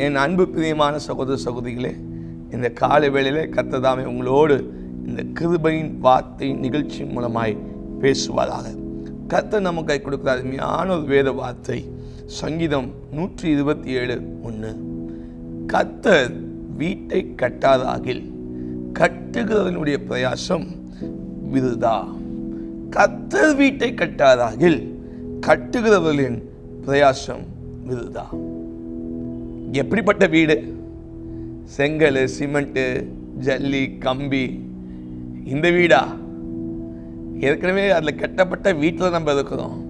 என் அன்பு பிரியமான சகோதர சகோதரிகளே இந்த காலை வேளையில் கத்ததாமே உங்களோடு இந்த கிருபையின் வார்த்தை நிகழ்ச்சி மூலமாய் பேசுவதாக கத்த நம்ம கை கொடுக்கிற அருமையான ஒரு வேத வார்த்தை சங்கீதம் நூற்றி இருபத்தி ஏழு ஒன்று கத்தர் வீட்டை கட்டாதாகில் கட்டுகிறதனுடைய பிரயாசம் விருதா? கத்தர் வீட்டை கட்டாதாகில் கட்டுகிறவர்களின் பிரயாசம் விருதா? எப்படிப்பட்ட வீடு? செங்கல் சிமெண்ட்டு ஜல்லி கம்பி. இந்த வீடா? ஏற்கனவே அதில் கட்டப்பட்ட வீட்டில் நம்ம இருக்கிறோம்.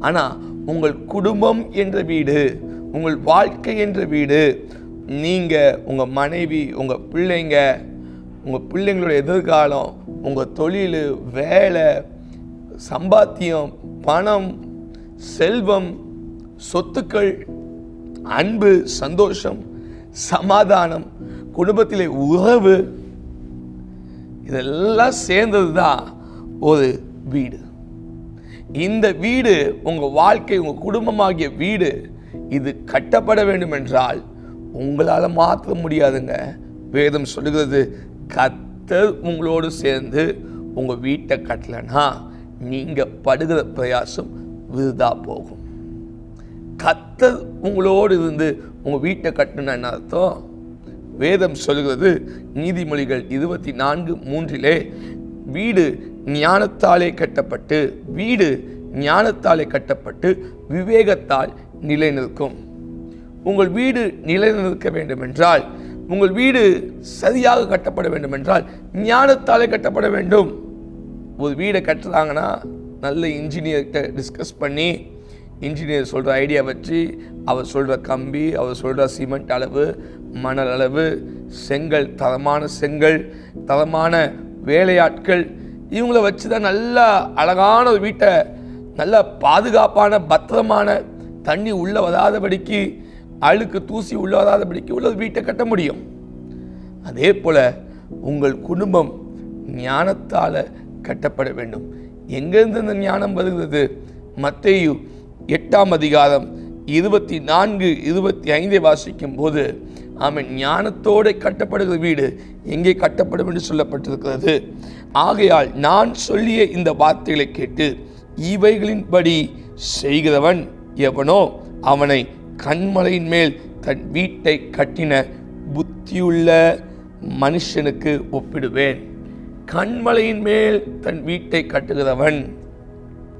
ஆனால் உங்கள் குடும்பம் என்ற வீடு உங்கள் வாழ்க்கை என்ற வீடு நீங்கள் உங்கள் மனைவி உங்கள் பிள்ளைங்க உங்கள் பிள்ளைங்களோட எதிர்காலம் உங்கள் தொழில் வேலை சம்பாத்தியம் பணம் செல்வம் சொத்துக்கள் அன்பு சந்தோஷம் சமாதானம் குடும்பத்திலே உறவு இதெல்லாம் சேர்ந்தது தான் ஒரு வீடு. இந்த வீடு உங்கள் வாழ்க்கை உங்கள் குடும்பமாகிய வீடு இது கட்டப்பட வேண்டும் என்றால் உங்களால் மாற்ற முடியாதுங்க. வேதம் சொல்லுகிறது கத்தர் உங்களோடு சேர்ந்து உங்கள் வீட்டை கட்டலைன்னா நீங்கள் படுகிற பிரயாசம் விருதா போகும். கத்த உங்களோடு இருந்து உங்கள் வீட்டை கட்டணும்னா என்ன அர்த்தம். வேதம் சொல்கிறது நீதிமொழிகள் இருபத்தி நான்கு மூன்றிலே வீடு ஞானத்தாலே கட்டப்பட்டு வீடு ஞானத்தாலே கட்டப்பட்டு விவேகத்தால் நிலைநிற்கும். உங்கள் வீடு நிலைநிற்க வேண்டுமென்றால் உங்கள் வீடு சரியாக கட்டப்பட வேண்டுமென்றால் ஞானத்தாலே கட்டப்பட வேண்டும். ஒரு வீடை கட்டுறாங்கன்னா நல்ல இன்ஜினியர்கிட்ட டிஸ்கஸ் பண்ணி இன்ஜினியர் சொல்கிற ஐடியா வச்சு அவர் சொல்கிற கம்பி அவர் சொல்கிற சிமெண்ட் அளவு மணல் அளவு செங்கல் தரமான செங்கல் தரமான வேலையாட்கள் இவங்கள வச்சு தான் நல்லா அழகான ஒரு வீட்டை நல்ல பாதுகாப்பான பத்திரமான தண்ணி உள்ள வராதபடிக்கு அழுக்கு தூசி உள்ள வராதபடிக்கு உள்ள ஒரு வீட்டை கட்ட முடியும். அதே போல் உங்கள் குடும்பம் ஞானத்தால் கட்டப்பட வேண்டும். எங்கேருந்து இந்த ஞானம் வருகிறது? மத்தேயு எட்டாம் அதிகாரம் இருபத்தி நான்கு இருபத்தி ஐந்தை வாசிக்கும் போது அவன் ஞானத்தோடு கட்டப்படுகிற வீடு எங்கே கட்டப்படும்? என்று சொல்லப்பட்டிருக்கிறது. ஆகையால் நான் சொல்லிய இந்த வார்த்தைகளை கேட்டு இவைகளின்படி செய்கிறவன் எவனோ அவனை கண்மலையின் மேல் தன் வீட்டை கட்டின புத்தியுள்ள மனுஷனுக்கு ஒப்பிடுவேன். கண்மலையின் மேல் தன் வீட்டை கட்டுகிறவன்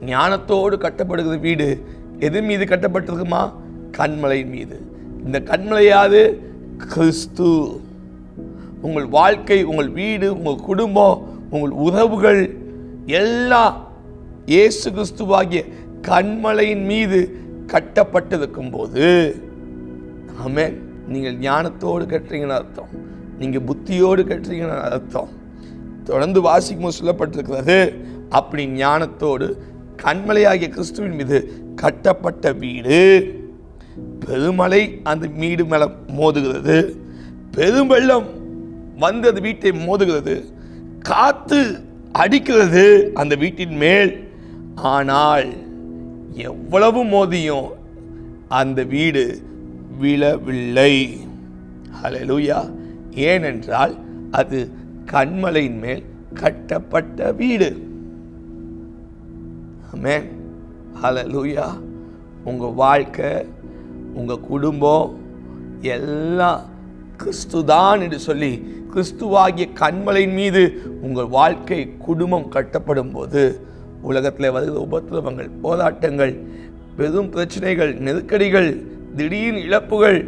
ஞானத்தோடு கட்டப்படுகிற வீடு. எது மீது கட்டப்பட்டிருக்குமா? கண்மலையின் மீது. இந்த கண்மலையாது கிறிஸ்து. உங்கள் வாழ்க்கை உங்கள் வீடு உங்கள் குடும்பம் உங்கள் உறவுகள் எல்லாம் இயேசு கிறிஸ்துவாகிய கண்மலையின் மீது கட்டப்பட்டிருக்கும் போது ஆமே நீங்கள் ஞானத்தோடு கட்டுறீங்கன்னு அர்த்தம். நீங்கள் புத்தியோடு கட்டுறீங்கன்னு அர்த்தம். தொடர்ந்து வாசிக்கும் சொல்லப்பட்டிருக்கிறது அப்படி ஞானத்தோடு கண்மலையாகிய கிறிஸ்துவின் மீது கட்டப்பட்ட வீடு. பெருமலை அந்த வீடு மேலே மோதுகிறது. பெரும் வெள்ளம் வந்து அந்த வீட்டை மோதுகிறது. காத்து அடிக்கிறது அந்த வீட்டின் மேல். ஆனால் எவ்வளவு மோதியும் அந்த வீடு விழவில்லை. ஹலலூயா ஏனென்றால் அது கண்மலையின் மேல் கட்டப்பட்ட வீடு. ஆமென் ஹலலூயா உங்கள் வாழ்க்கை உங்கள் குடும்பம் எல்லாம் கிறிஸ்துதான் என்று சொல்லி கிறிஸ்துவாகிய கண்மலையின் மீது உங்கள் வாழ்க்கை குடும்பம் கட்டப்படும் போது உலகத்தில் வருகிற உபத்திரவங்கள் போராட்டங்கள் பெரும் பிரச்சனைகள் நெருக்கடிகள் திடீர் இழப்புகள்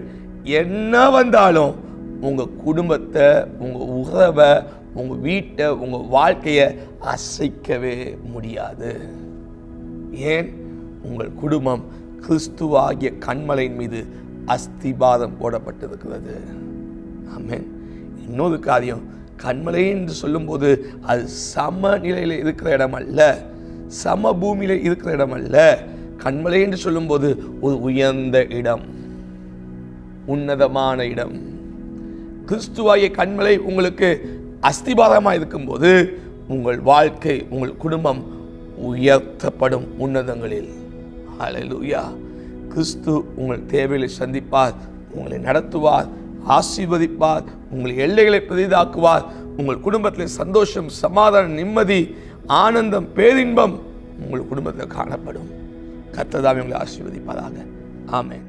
என்ன வந்தாலும் உங்கள் குடும்பத்தை உங்கள் உறவை உங்கள் வீட்டை உங்கள் வாழ்க்கையை அசைக்கவே முடியாது. ஏன்? உங்கள் குடும்பம் கிறிஸ்துவாகிய கண்மலையின் மீது அஸ்திபாதம் போடப்பட்டிருக்கிறது. ஆமேன். இன்னொரு காரியம் கண்மலை என்று சொல்லும்போது அது சமநிலையில் இருக்கிற இடம் அல்ல. சம பூமியில் இருக்கிற இடம் அல்ல. கண்மலை என்று சொல்லும்போது ஒரு உயர்ந்த இடம் உன்னதமான இடம். கிறிஸ்துவாகிய கண்மலை உங்களுக்கு அஸ்திபாரமாக இருக்கும்போது உங்கள் வாழ்க்கை உங்கள் குடும்பம் உயர்த்தப்படும் உன்னதங்களில். அலலுயா கிறிஸ்து உங்கள் தேவைகளை சந்திப்பார் உங்களை நடத்துவார் ஆசீர்வதிப்பார் உங்கள் எல்லைகளை பெரிதாக்குவார் உங்கள் குடும்பத்தில் சந்தோஷம் சமாதானம் நிம்மதி ஆனந்தம் பேரின்பம் உங்கள் குடும்பத்தில் காணப்படும். கர்த்ததாமே உங்களை ஆசீர்வதிப்பதாக ஆமேன்.